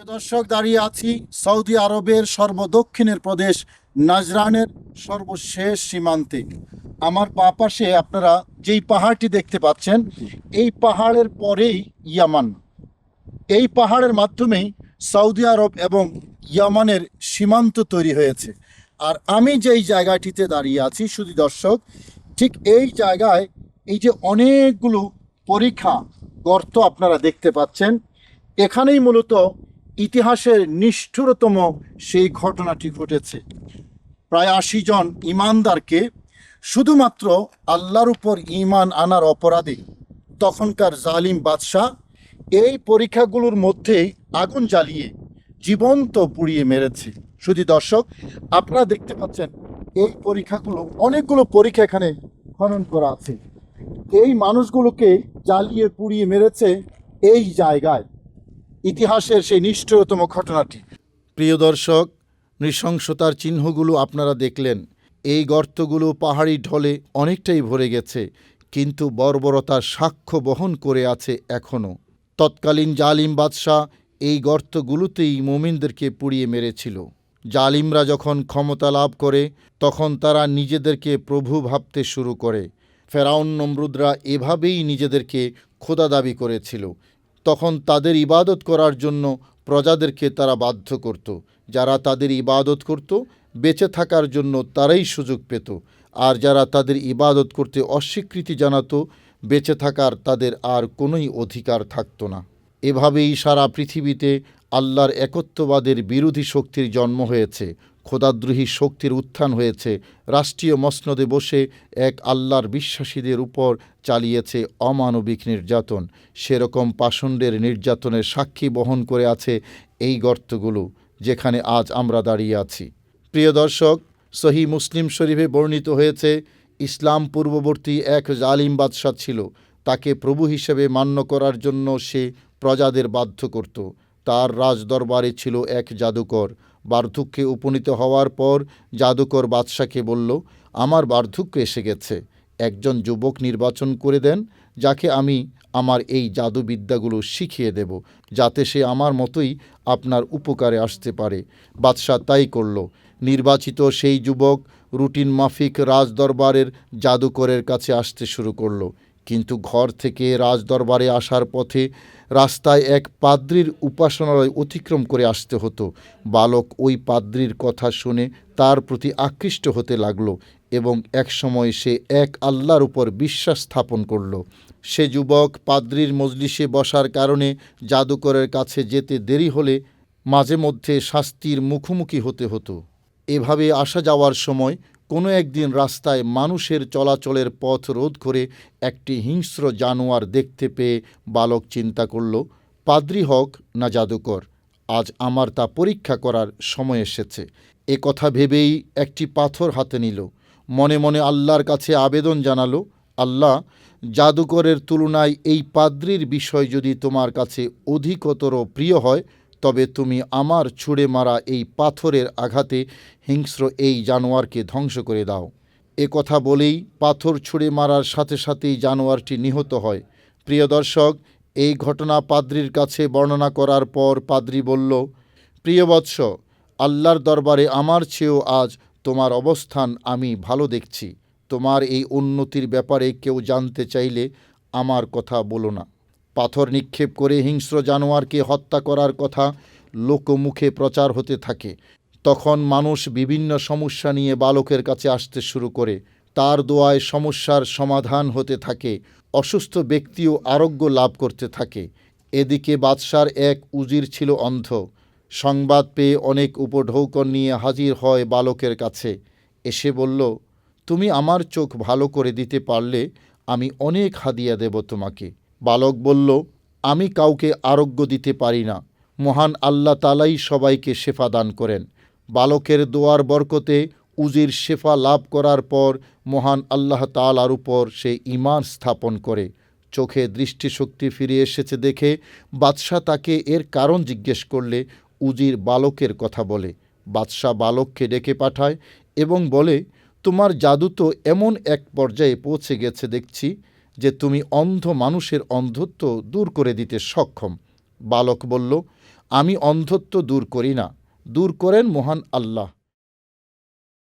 প্রিয় দর্শক, দাঁড়িয়ে আছি সৌদি আরবের সর্বদক্ষিণের প্রদেশ নাজরানের সর্বশেষ সীমান্তে। আমার পা পাশে আপনারা যেই পাহাড়টি দেখতে পাচ্ছেন, এই পাহাড়ের পরেই ইয়ামান। এই পাহাড়ের মাধ্যমেই সৌদি আরব এবং ইয়ামানের সীমান্ত তৈরি হয়েছে। আর আমি যেই জায়গাটিতে দাঁড়িয়ে আছি শুধু দর্শক, ঠিক এই জায়গায় এই যে অনেকগুলো পরীক্ষা গর্ত আপনারা দেখতে পাচ্ছেন, এখানেই মূলত ইতিহাসের নিষ্ঠুরতম সেই ঘটনাটি ঘটেছে। প্রায় আশি জন ইমানদারকে শুধুমাত্র আল্লাহর উপর ঈমান আনার অপরাধে তখনকার জালিম বাদশাহ এই পরীক্ষাগুলোর মধ্যেই আগুন জ্বালিয়ে জীবন্ত পুড়িয়ে মেরেছে। শুধু দর্শক, আপনারা দেখতে পাচ্ছেন, এই পরীক্ষাগুলো, অনেকগুলো পরীক্ষা এখানে খনন করা আছে। এই মানুষগুলোকে জ্বালিয়ে পুড়িয়ে মেরেছে এই জায়গায়। ইতিহাসের সেই নিষ্ঠুরতম ঘটনাটি। প্রিয় দর্শক, নৃশংসতার চিহ্নগুলো আপনারা দেখলেন। এই গর্তগুলো পাহাড়ি ঢলে অনেকটাই ভরে গেছে, কিন্তু বর্বরতার সাক্ষ্য বহন করে আছে এখনও তৎকালীন জালিম বাদশাহ এই গর্তগুলোতেই মোমিনদেরকে পুড়িয়ে মেরেছিল। জালিমরা যখন ক্ষমতা লাভ করে, তখন তারা নিজেদেরকে প্রভু ভাবতে শুরু করে। ফেরাউন নমরুদরা এভাবেই নিজেদেরকে খোদা দাবি করেছিল তখন তাদের ইবাদত করার জন্য প্রজাদেরকে তারা বাধ্য করত। যারা তাদের ইবাদত করত, বেঁচে থাকার জন্য তারাই সুযোগ পেত। আর যারা তাদের ইবাদত করতে অস্বীকৃতি জানাতো, বেঁচে থাকার তাদের আর কোনোই অধিকার থাকতো না। এভাবেই সারা পৃথিবীতে আল্লাহর একত্ববাদের বিরোধী শক্তির জন্ম হয়েছে। খোদাদ্রোহী শক্তির উত্থান হয়েছে। রাষ্ট্রীয় মসনদে বসে এক আল্লাহর বিশ্বাসীদের উপর চালিয়েছে অমানবিক নির্যাতন। সেরকম পাষণ্ডের নির্যাতনের সাক্ষী বহন করে আছে এই গর্তগুলো, যেখানে আজ আমরা দাঁড়িয়ে আছি। প্রিয় দর্শক, সহি মুসলিম শরীফে বর্ণিত হয়েছে, ইসলাম পূর্ববর্তী এক জালিম বাদশাহ ছিল। তাকে প্রভু হিসেবে মান্য করার জন্য সে প্রজাদের বাধ্য করত। তার রাজদরবারে ছিল এক জাদুকর। বার্ধক্যে উপনীত হওয়ার পর জাদুকর বাদশাকে বলল, আমার বার্ধক্য এসে গেছে। একজন যুবক নির্বাচন করে দেন, যাকে আমি আমার এই জাদুবিদ্যাগুলো শিখিয়ে দেব, যাতে সে আমার মতোই আপনার উপকারে আসতে পারে। বাদশাহ তাই করল। নির্বাচিত সেই যুবক রুটিন মাফিক রাজদরবারের জাদুকরের কাছে আসতে শুরু করল। কিন্তু ঘর থেকে রাজদরবারে আসার পথে রাস্তায় এক পাদ্রির উপাসনালয় অতিক্রম করে আসতে হতো। বালক ওই পাদ্রির কথা শুনে তার প্রতি আকৃষ্ট হতে লাগল এবং একসময় সে এক আল্লাহর উপর বিশ্বাস স্থাপন করল। সে যুবক পাদ্রির মজলিসে বসার কারণে জাদুকরের কাছে যেতে দেরি হলে মাঝে মধ্যে শাস্তির মুখোমুখি হতে হতো। এভাবে আসা যাওয়ার সময় কোনো একদিন রাস্তায় মানুষের চলাচলের পথ রোধ করে একটি হিংস্র জানোয়ার দেখতে পেয়ে বালক চিন্তা করল, পাদ্রি হক না জাদুকর, আজ আমার তা পরীক্ষা করার সময় এসেছে। এ কথা ভেবেই একটি পাথর হাতে নিল, মনে মনে আল্লাহর কাছে আবেদন জানালো, আল্লাহ, জাদুকরের তুলনায় এই পাদ্রির বিষয় যদি তোমার কাছে অধিকতর প্রিয় হয় তবে তুমি আমার ছুঁড়ে মারা এই পাথরের আঘাতে হিংস্র এই জানোয়ারকে ধ্বংস করে দাও। এ কথা বলেই পাথর ছুঁড়ে মারার সাথে সাথেই জানোয়ারটি নিহত হয়। প্রিয় দর্শক, এই ঘটনা পাদ্রির কাছে বর্ণনা করার পর পাদ্রি বলল, প্রিয় বৎস, আল্লাহর দরবারে আমার চেয়েও আজ তোমার অবস্থান আমি ভালো দেখছি। তোমার এই উন্নতির ব্যাপারে কেউ জানতে চাইলে আমার কথা বলো না। পাথর নিক্ষেপ করে হিংস্র জানোয়ারকে হত্যা করার কথা লোকমুখে প্রচার হতে থাকে। তখন মানুষ বিভিন্ন সমস্যা নিয়ে বালকের কাছে আসতে শুরু করে। তার দোয়ায় সমস্যার সমাধান হতে থাকে, অসুস্থ ব্যক্তিও আরোগ্য লাভ করতে থাকে। এদিকে বাদশার এক উজির ছিল অন্ধ। সংবাদ পেয়ে অনেক উপঢৌকন নিয়ে হাজির হয় বালকের কাছে। এসে বলল, তুমি আমার চোখ ভালো করে দিতে পারলে আমি অনেক হাদিয়া দেব তোমাকে। বালক বলল, আমি কাউকে আরোগ্য দিতে পারি না। মহান আল্লাহ তালাই সবাইকে শেফা দান করেন। বালকের দোয়ার বরকতে উজির শেফা লাভ করার পর মহান আল্লাহ তালার উপর সে ইমান স্থাপন করে। চোখে দৃষ্টিশক্তি ফিরে এসেছে দেখে বাদশাহ তাকে এর কারণ জিজ্ঞেস করলে উজির বালকের কথা বলে। বাদশাহ বালককে ডেকে পাঠায় এবং বলে, তোমার জাদু তো এমন এক পর্যায়ে পৌঁছে গেছে দেখছি। যে তুমি অন্ধ মানুষের অন্ধত্ব দূর করে দিতে সক্ষম। বালক বলল, আমি অন্ধত্ব দূর করি না। দূর করেন মহান আল্লাহ।